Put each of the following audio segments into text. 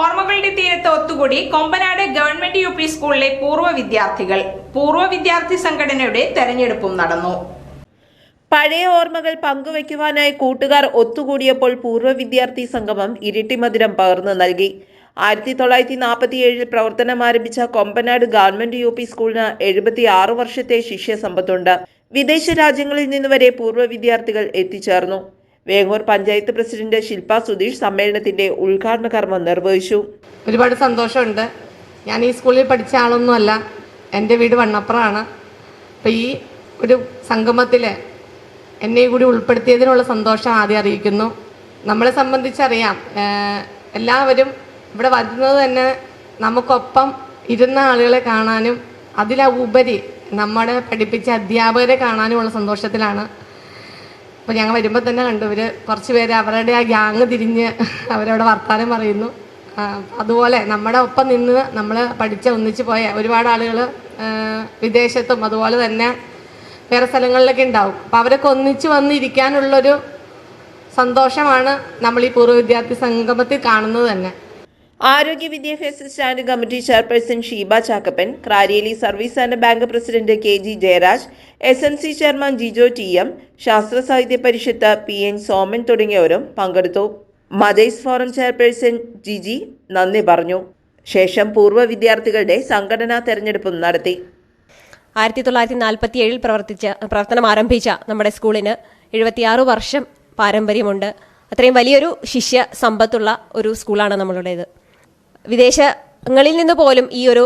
ഓർമ്മകളുടെ തീരത്ത് ഒത്തുകൂടി കൊമ്പനാട് ഗവൺമെന്റ് യു പി സ്കൂളിലെ പൂർവ വിദ്യാർത്ഥികൾ. പൂർവ വിദ്യാർത്ഥി സംഘടനയുടെ തെരഞ്ഞെടുപ്പും നടന്നു. പഴയ ഓർമ്മകൾ പങ്കുവയ്ക്കുവാനായി കൂട്ടുകാർ ഒത്തുകൂടിയപ്പോൾ പൂർവ വിദ്യാർത്ഥി സംഗമം ഇരിട്ടിമധുരം പകർന്നു നൽകി. ആയിരത്തി തൊള്ളായിരത്തി നാൽപ്പത്തി ഏഴിൽ പ്രവർത്തനം ആരംഭിച്ച കൊമ്പനാട് ഗവൺമെന്റ് യു പി സ്കൂളിന് എഴുപത്തി ആറ് വർഷത്തെ ശിഷ്യ സമ്പത്തുണ്ട്. വിദേശ രാജ്യങ്ങളിൽ നിന്ന് വരെ പൂർവ വിദ്യാർത്ഥികൾ എത്തിച്ചേർന്നു. വേങ്ങൂർ പഞ്ചായത്ത് പ്രസിഡന്റ് ശില്പ സുധീഷ് സമ്മേളനത്തിന്റെ ഉദ്ഘാടന കർമ്മം നിർവഹിച്ചു. ഒരുപാട് സന്തോഷമുണ്ട്. ഞാൻ ഈ സ്കൂളിൽ പഠിച്ച ആളൊന്നുമല്ല. എന്റെ വീട് വണ്ണപ്പുറമാണ് അപ്പോൾ ഈ ഒരു സംഗമത്തിൽ എന്നെ കൂടി ഉൾപ്പെടുത്തിയതിനുള്ള സന്തോഷം ആദ്യം അറിയിക്കുന്നു. നമ്മളെ സംബന്ധിച്ചറിയാം എല്ലാവരും ഇവിടെ വരുന്നത് തന്നെ നമുക്കൊപ്പം ഇരുന്ന ആളുകളെ കാണാനും അതിലുപരി നമ്മളെ പഠിപ്പിച്ച അധ്യാപകരെ കാണാനുമുള്ള സന്തോഷത്തിലാണ്. അപ്പോൾ ഞങ്ങൾ വരുമ്പോൾ തന്നെ കണ്ടു. ഇവർ കുറച്ച് പേര് അവരുടെ ആ ഗ്യാങ് തിരിഞ്ഞ് അവരവിടെ വർത്തമാനം പറയുന്നു. അതുപോലെ നമ്മുടെ ഒപ്പം നിന്ന് നമ്മൾ പഠിച്ച ഒന്നിച്ച് പോയ ഒരുപാട് ആളുകൾ വിദേശത്തും അതുപോലെ തന്നെ വേറെ സ്ഥലങ്ങളിലൊക്കെ ഉണ്ടാവും. അപ്പോൾ അവരൊക്കെ ഒന്നിച്ച് വന്നിരിക്കാനുള്ളൊരു സന്തോഷമാണ് നമ്മൾ ഈ പൂർവ വിദ്യാർത്ഥി സംഗമത്തിൽ കാണുന്നത് തന്നെ. ആരോഗ്യ വിദ്യാഭ്യാസ stand committee chairperson Sheeba Chakkappan ക്രാരിയലി service and bank president K G Jayaraj S N C chairman Jijo T M Sasthra Sahithya Parishad P N Soman തുടങ്ങിയവരും പങ്കെടുത്തു. മദൈസ് ഫോറം ചെയർപേഴ്സൺ ജിജി നന്ദി പറഞ്ഞു. ശേഷം പൂർവ വിദ്യാർത്ഥികളുടെ സംഘടനാ തെരഞ്ഞെടുപ്പും നടത്തി. ആയിരത്തി തൊള്ളായിരത്തി നാൽപ്പത്തി ഏഴിൽ പ്രവർത്തിച്ച പ്രവർത്തനം ആരംഭിച്ച നമ്മുടെ സ്കൂളിന് എഴുപത്തിയാറ് വർഷം പാരമ്പര്യമുണ്ട്. അത്രയും വലിയൊരു ശിഷ്യ സമ്പത്തുള്ള ഒരു സ്കൂളാണ് നമ്മളുടേത്. വിദേശങ്ങളിൽ നിന്ന് പോലും ഈ ഒരു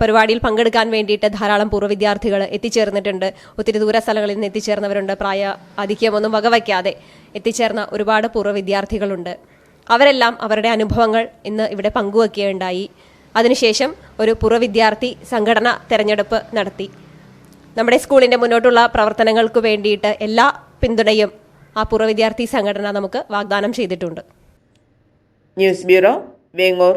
പരിപാടിയിൽ പങ്കെടുക്കാൻ വേണ്ടിയിട്ട് ധാരാളം പൂർവ വിദ്യാർത്ഥികൾ എത്തിച്ചേർന്നിട്ടുണ്ട്. ഒത്തിരി ദൂര സ്ഥലങ്ങളിൽ നിന്ന് എത്തിച്ചേർന്നവരുണ്ട്. പ്രായ ആധിക്യമൊന്നും വകവയ്ക്കാതെ എത്തിച്ചേർന്ന ഒരുപാട് പൂർവ വിദ്യാർത്ഥികളുണ്ട്. അവരെല്ലാം അവരുടെ അനുഭവങ്ങൾ ഇന്ന് ഇവിടെ പങ്കുവയ്ക്കുകയുണ്ടായി അതിനുശേഷം ഒരു പൂർവ വിദ്യാർത്ഥി സംഘടന തെരഞ്ഞെടുപ്പ് നടത്തി. നമ്മുടെ സ്കൂളിന്റെ മുന്നോട്ടുള്ള പ്രവർത്തനങ്ങൾക്ക് വേണ്ടിയിട്ട് എല്ലാ പിന്തുണയും ആ പൂർവ വിദ്യാർത്ഥി സംഘടന നമുക്ക് വാഗ്ദാനം ചെയ്തിട്ടുണ്ട്. News bureau Vengoor.